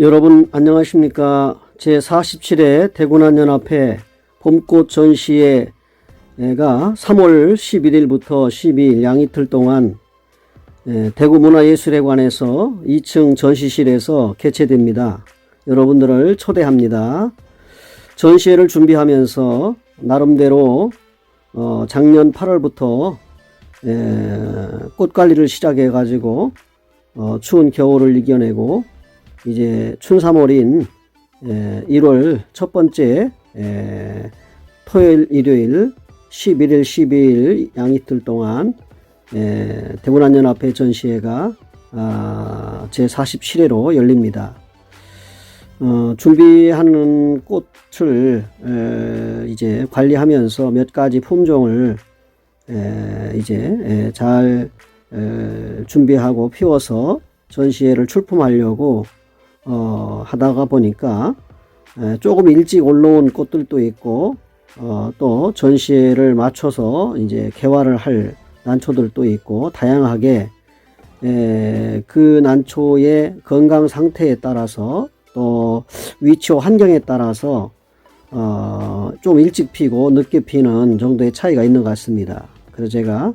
여러분 안녕하십니까 제47회 대구난연합회 봄꽃 전시회가 3월 11일부터 12일 양이틀 동안 에, 대구문화예술회관에서 2층 전시실에서 개최됩니다. 여러분들을 초대합니다. 전시회를 준비하면서 나름대로 어, 작년 8월부터 꽃관리를 시작해 가지고 어, 추운 겨울을 이겨내고 이제 춘삼월인 1월 첫 번째 에, 토요일 일요일 11일 12일 양이틀 동안 에, 대구난연합회 전시회가 아, 제 47회로 열립니다. 어, 준비하는 꽃을 에, 이제 관리하면서 몇 가지 품종을 에, 이제 에, 잘 에, 준비하고 피워서 전시회를 출품하려고 어, 하다가 보니까 에, 조금 일찍 올라온 꽃들도 있고 어, 또 전시회를 맞춰서 이제 개화를 할 난초들도 있고 다양하게 에, 그 난초의 건강 상태에 따라서 또 위치와 환경에 따라서 어, 좀 일찍 피고 늦게 피는 정도의 차이가 있는 것 같습니다. 그래서 제가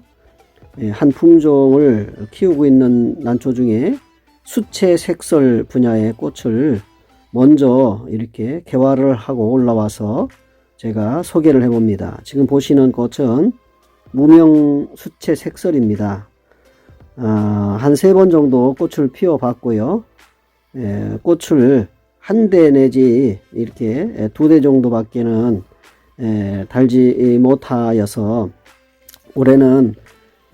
예, 한 품종을 키우고 있는 난초 중에 수채 색설 분야의 꽃을 먼저 이렇게 개화를 하고 올라와서 제가 소개를 해 봅니다. 지금 보시는 꽃은 무명 수채 색설입니다. 아, 한세 번 정도 꽃을 피워 봤고요. 예, 꽃을 한 대 내지 이렇게 두 대 정도밖에는 예, 달지 못하여서 올해는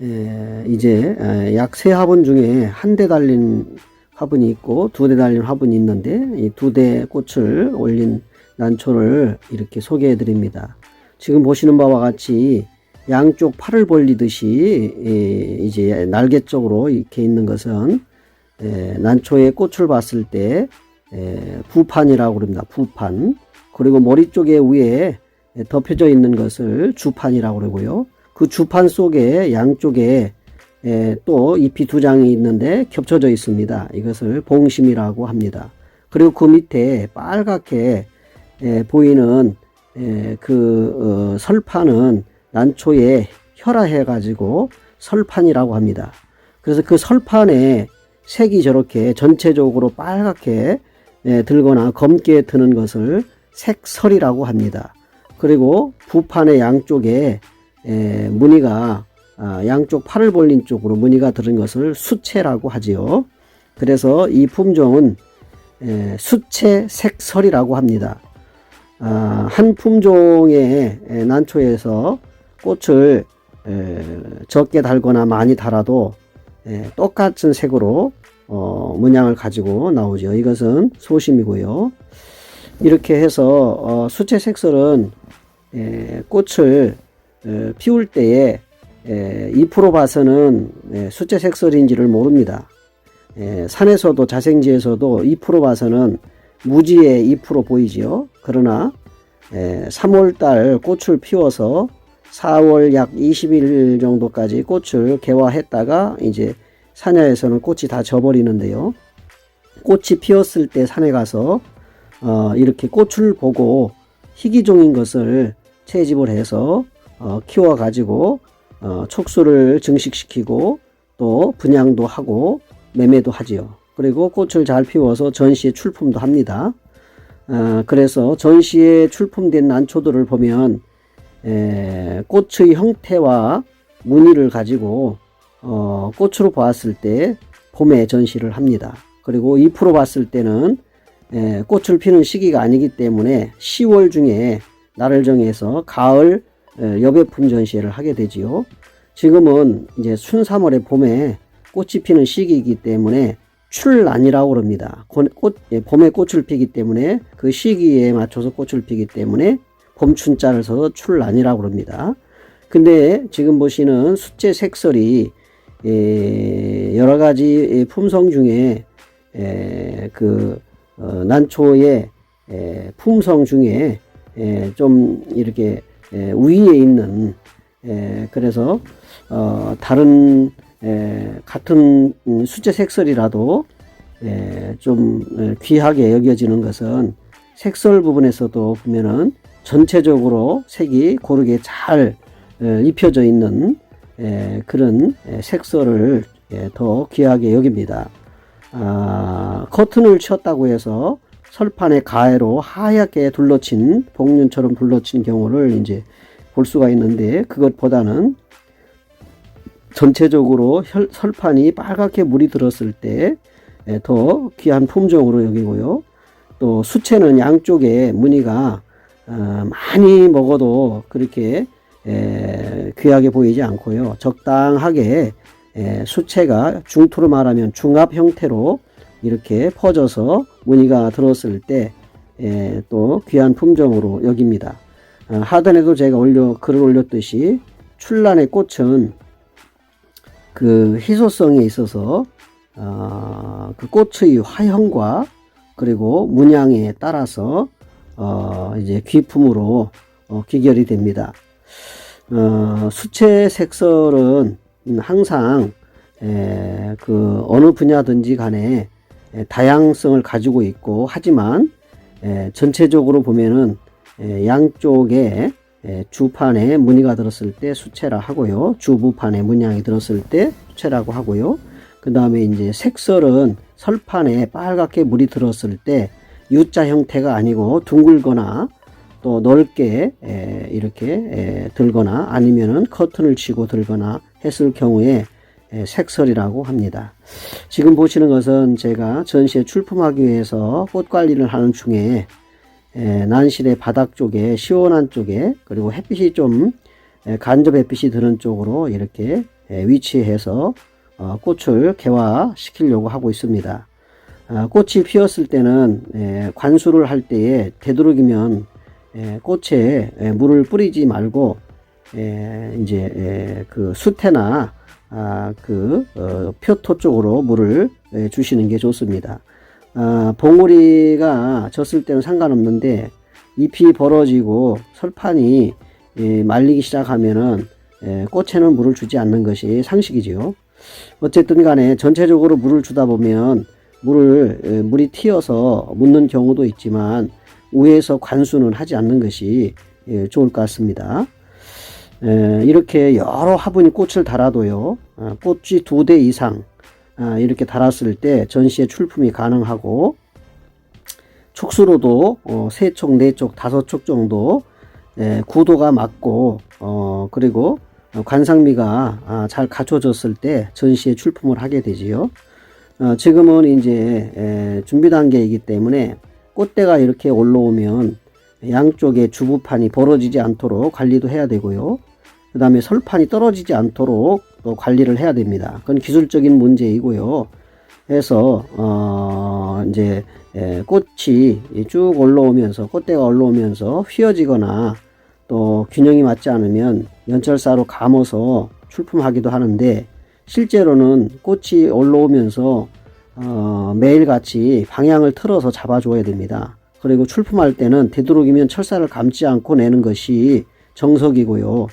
예, 이제 약 세 화분 중에 한 대 달린 화분이 있고 두 대 달린 화분이 있는데 이 두 대 꽃을 올린 난초를 이렇게 소개해 드립니다. 지금 보시는 바와 같이 양쪽 팔을 벌리듯이 예, 이제 날개 쪽으로 이렇게 있는 것은 예, 난초의 꽃을 봤을 때 예, 부판이라고 그럽니다. 부판. 그리고 머리 쪽에 위에 덮여져 있는 것을 주판이라고 그러고요. 그 주판 속에 양쪽에 또 잎이 두 장이 있는데 겹쳐져 있습니다. 이것을 봉심이라고 합니다. 그리고 그 밑에 빨갛게 보이는 그 어, 설판은 난초에 혈화해 가지고 설판이라고 합니다. 그래서 그 설판에 색이 저렇게 전체적으로 빨갛게 들거나 검게 드는 것을 색설이라고 합니다. 그리고 부판의 양쪽에 무늬가 아, 양쪽 팔을 벌린 쪽으로 무늬가 들은 것을 수채라고 하지요. 그래서 이 품종은 수채 색설이라고 합니다. 아, 한 품종의 난초에서 꽃을 적게 달거나 많이 달아도 똑같은 색으로 어, 문양을 가지고 나오죠. 이것은 소심이고요. 이렇게 해서 어, 수채 색설은 꽃을 피울 때에 2% 봐서는 수채 색설인지를 모릅니다. 산에서도 자생지에서도 2% 봐서는 무지에 2% 보이지요. 그러나 3월달 꽃을 피워서 4월 약 20일 정도까지 꽃을 개화했다가 이제 사냐에서는 꽃이 다 져버리는데요. 꽃이 피었을 때 산에 가서 어, 이렇게 꽃을 보고 희귀종인 것을 채집을 해서 어, 키워 가지고 어, 촉수를 증식시키고 또 분양도 하고 매매도 하지요. 그리고 꽃을 잘 피워서 전시에 출품도 합니다. 어, 그래서 전시에 출품된 난초들을 보면 에, 꽃의 형태와 무늬를 가지고 어, 꽃으로 보았을 때 봄에 전시를 합니다. 그리고 잎으로 봤을 때는 에, 꽃을 피는 시기가 아니기 때문에 10월 중에 날을 정해서 가을 에, 여배품 전시회를 하게 되지요. 지금은 이제 춘 3월에 봄에 꽃이 피는 시기이기 때문에 출란이라고 그럽니다. 꽃, 예, 봄에 꽃을 피기 때문에 그 시기에 맞춰서 꽃을 피기 때문에 봄춘자를 써서 출란이라고 그럽니다. 근데 지금 보시는 수제 색설이 예, 여러 가지 품성 중에 예, 그 어, 난초의 예, 품성 중에 예, 좀 이렇게 예, 위에 있는 예, 그래서 어, 다른 에, 같은 음, 수제 색설이라도 예, 좀 예, 귀하게 여겨지는 것은 색설 부분에서도 보면은 전체적으로 색이 고르게 잘 예, 입혀져 있는 예, 그런 예, 색설을 예, 더 귀하게 여깁니다. 아, 커튼을 쳤다고 해서 설판의 가해로 하얗게 둘러친 복륜처럼 둘러친 경우를 이제 볼 수가 있는데 그것보다는 전체적으로 혈- 설판이 빨갛게 물이 들었을 때 더 귀한 품종으로 여기고요. 또 수채는 양쪽에 무늬가 어, 많이 먹어도 그렇게 에, 귀하게 보이지 않고요. 적당하게 에, 수채가 중투로 말하면 중압 형태로 이렇게 퍼져서 무늬가 들었을 때 또 귀한 품종으로 여깁니다. 어, 하단에도 제가 올려 글을 올렸듯이 출란의 꽃은 그 희소성에 있어서 어, 그 꽃의 화형과 그리고 문양에 따라서 어, 이제 귀품으로 어, 귀결이 됩니다. 어, 수채 색설은 항상 에, 그 어느 분야든지 간에 에, 다양성을 가지고 있고 하지만 에, 전체적으로 보면은 에, 양쪽에 에, 주판에 무늬가 들었을 때 수채라 하고요. 주부판에 문양이 들었을 때 수채라고 하고요. 그 다음에 이제 색설은 설판에 빨갛게 물이 들었을 때 U자 형태가 아니고 둥글거나 또 넓게 에, 이렇게 에, 들거나 아니면은 커튼을 치고 들거나 했을 경우에 에, 색설이라고 합니다. 지금 보시는 것은 제가 전시에 출품하기 위해서 꽃 관리를 하는 중에 에, 난실의 바닥 쪽에 시원한 쪽에 그리고 햇빛이 좀 에, 간접 햇빛이 드는 쪽으로 이렇게 에, 위치해서 어, 꽃을 개화시키려고 하고 있습니다. 아, 꽃이 피었을 때는 에, 관수를 할 때에 되도록이면 에, 꽃에 에, 물을 뿌리지 말고 에, 이제 에, 그 수태나 아, 그 어, 표토 쪽으로 물을 에, 주시는 게 좋습니다. 아, 봉우리가 졌을 때는 상관없는데 잎이 벌어지고 설판이 에, 말리기 시작하면은 에, 꽃에는 물을 주지 않는 것이 상식이지요. 어쨌든 간에 전체적으로 물을 주다 보면 물을 에, 물이 튀어서 묻는 경우도 있지만 위에서 관수는 하지 않는 것이 예, 좋을 것 같습니다. 에, 이렇게 여러 화분이 꽃을 달아도요, 아, 꽃이 두 대 이상 아, 이렇게 달았을 때 전시에 출품이 가능하고 촉수로도 어, 세 촉, 네 촉, 다섯 촉 정도 에, 구도가 맞고 어, 그리고 관상미가 아, 잘 갖춰졌을 때 전시에 출품을 하게 되지요. 어, 지금은 이제 에, 준비 단계이기 때문에 꽃대가 이렇게 올라오면 양쪽에 주부판이 벌어지지 않도록 관리도 해야 되고요. 그 다음에 설판이 떨어지지 않도록 또 관리를 해야 됩니다. 그건 기술적인 문제이고요. 해서 어 이제 에, 꽃이 쭉 올라오면서 꽃대가 올라오면서 휘어지거나 또 균형이 맞지 않으면 연철사로 감아서 출품하기도 하는데 실제로는 꽃이 올라오면서 어, 매일같이 방향을 틀어서 잡아줘야 됩니다. 그리고 출품할 때는 되도록이면 철사를 감지 않고 내는 것이 정석이고요.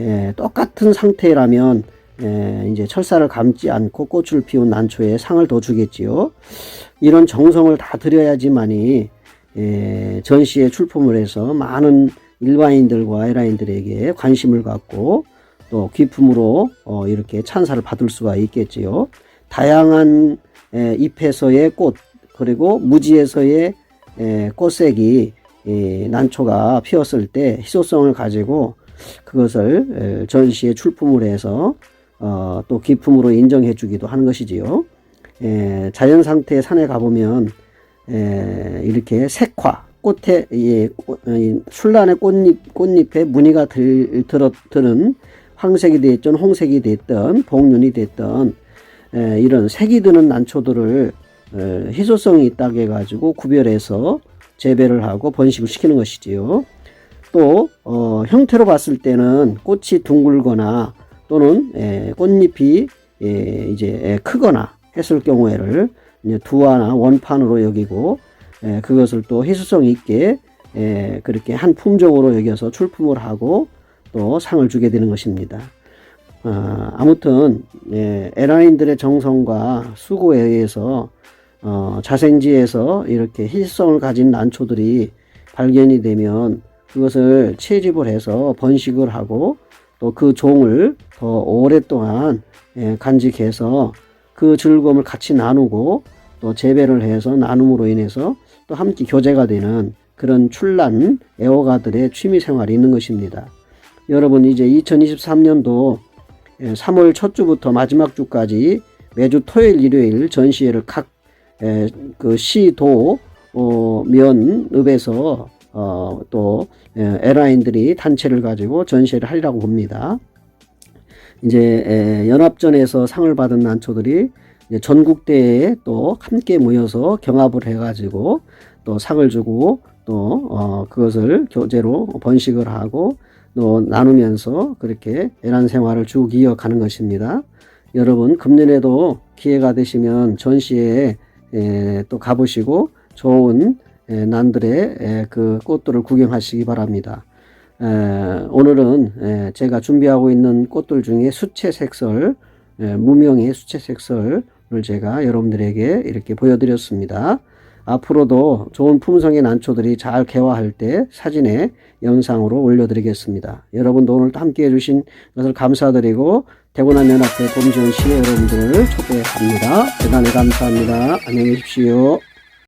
에, 똑같은 상태라면 에, 이제 철사를 감지 않고 꽃을 피운 난초에 상을 더 주겠지요. 이런 정성을 다 드려야지만이 에, 전시에 출품을 해서 많은 일반인들과 에라인들에게 관심을 갖고 또 기품으로 어, 이렇게 찬사를 받을 수가 있겠지요. 다양한 에, 잎에서의 꽃 그리고 무지에서의 에, 꽃색이 이 난초가 피었을 때 희소성을 가지고 그것을 에, 전시에 출품을 해서 어, 또 기품으로 인정해 주기도 하는 것이지요. 에, 자연 상태의 산에 가보면 에, 이렇게 색화 꽃에 이, 꽃- 이 술란의 꽃잎 꽃잎에 무늬가 들, 들어 드는 황색이 됐든 홍색이 됐든 복륜이 됐든 에, 이런 색이 드는 난초들을 에, 희소성이 있다고 해가지고 구별해서 재배를 하고 번식을 시키는 것이지요. 또 어, 형태로 봤을 때는 꽃이 둥글거나 또는 에, 꽃잎이 에, 이제 에, 크거나 했을 경우에를 이제 두화나 원판으로 여기고 에, 그것을 또 희소성 있게 에, 그렇게 한 품종으로 여겨서 출품을 하고 또 상을 주게 되는 것입니다. 아, 아무튼 예, 에라인들의 정성과 수고에 의해서 어, 자생지에서 이렇게 희성을 가진 난초들이 발견이 되면 그것을 채집을 해서 번식을 하고 또 그 종을 더 오랫동안 예, 간직해서 그 즐거움을 같이 나누고 또 재배를 해서 나눔으로 인해서 또 함께 교제가 되는 그런 출란 애호가들의 취미 생활이 있는 것입니다. 여러분 이제 2023년도 3월 첫 주부터 마지막 주까지 매주 토요일 일요일 전시회를 각그 시도 어, 면읍에서 어, 또 에, 에라인들이 단체를 가지고 전시회를 하리라고 봅니다. 이제 에, 연합전에서 상을 받은 난초들이 이제 전국대회에 또 함께 모여서 경합을 해가지고 또 상을 주고 또 어, 그것을 교재로 번식을 하고 또 나누면서 그렇게 애란 생활을 쭉 이어가는 것입니다. 여러분 금년에도 기회가 되시면 전시회에 에, 또 가보시고 좋은 에, 난들의 에, 그 꽃들을 구경하시기 바랍니다. 에, 오늘은 에, 제가 준비하고 있는 꽃들 중에 수채색설, 에, 무명의 수채색설을 제가 여러분들에게 이렇게 보여드렸습니다. 앞으로도 좋은 품성의 난초들이 잘 개화할 때 사진에 영상으로 올려드리겠습니다. 여러분도 오늘 함께 해주신 것을 감사드리고 대구남연합회 봄지원시에 여러분들을 초대합니다. 대단히 감사합니다. 안녕히 계십시오.